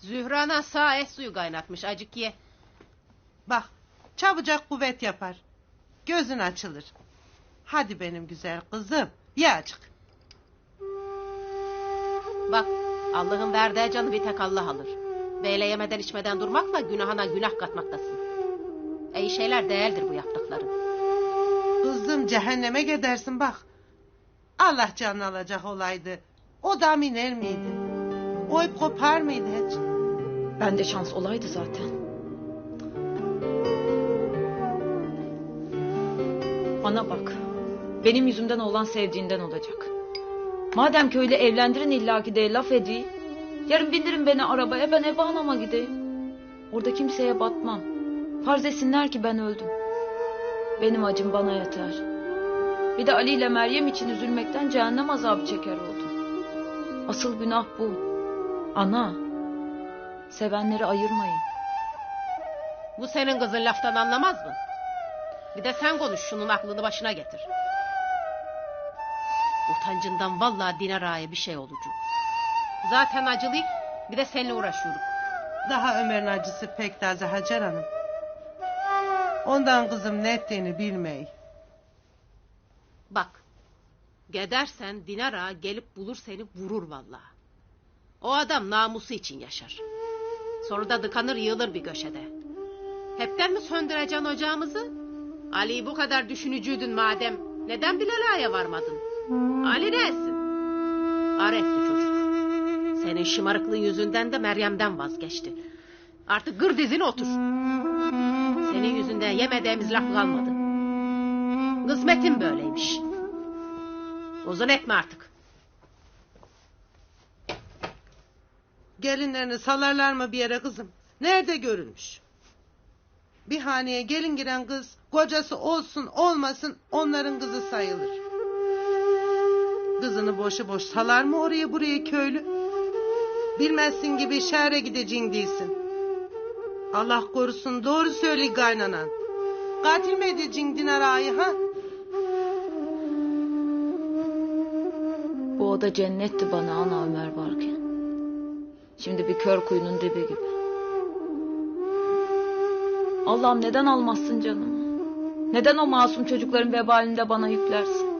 Zührana sağ et suyu kaynatmış acık ye. Bak çabucak kuvvet yapar. Gözün açılır. Hadi benim güzel kızım. Ye acık. Bak Allah'ın verdiği canı bir tek Allah alır. Böyle yemeden içmeden durmakla günahına günah katmaktasın. İyi şeyler değildir bu yaptıkların. Kızım cehenneme gidersin bak. Allah canını alacak olaydı. O da iner miydi? Oyup kopar mıydı hiç? Ben de şans olaydı zaten. Bana bak. Benim yüzümden olan sevdiğinden olacak. Madem köyle evlendirin illaki de laf edeyim. Yarın bindirin beni arabaya ben eve anama gideyim. Orada kimseye batmam. Farz etsinler ki ben öldüm. Benim acım bana yeter. Bir de Ali ile Meryem için üzülmekten cehennem azabı çeker oldum. Asıl günah bu. Ana. Sevenleri ayırmayın. Bu senin kızın laftan anlamaz mı? Bir de sen konuş şunun aklını başına getir. Utancından vallahi Dinar Ağa'ya bir şey olacak. Zaten acılıyık bir de seninle uğraşıyorum. Daha Ömer'in acısı pek taze Hacer Hanım. Ondan kızım ne ettiğini bilmeyi. Bak. Gidersen Dinar Ağa gelip bulur seni vurur vallahi. O adam namusu için yaşar. Sonra da dıkanır yığılır bir köşede. Hepten mi söndüreceksin ocağımızı? Ali'yi bu kadar düşünücüydün madem. Neden Bilal Ağa'ya varmadın? Ali ne etsin? Ar etti çocuk. Senin şımarıklığın yüzünden de Meryem'den vazgeçti. Artık gır dizine otur. Senin yüzünden yemediğimiz laf kalmadı. Kısmetin böyleymiş. Uzun etme artık. Gelinlerini salarlar mı bir yere kızım? Nerede görülmüş? Bir haneye gelin giren kız kocası olsun olmasın onların kızı sayılır. Kızını boşu boş salar mı oraya buraya köylü? Bilmezsin gibi şehre gideceğin değilsin. Allah korusun doğru söyle kaynanan. Katil mi edeceksin Dinar Ağa'yı ha? Bu oda cennetti bana ana Ömer varken. Şimdi bir kör kuyunun dibi gibi. Allah'ım neden almazsın canımı? Neden o masum çocukların vebalini de bana yüklersin?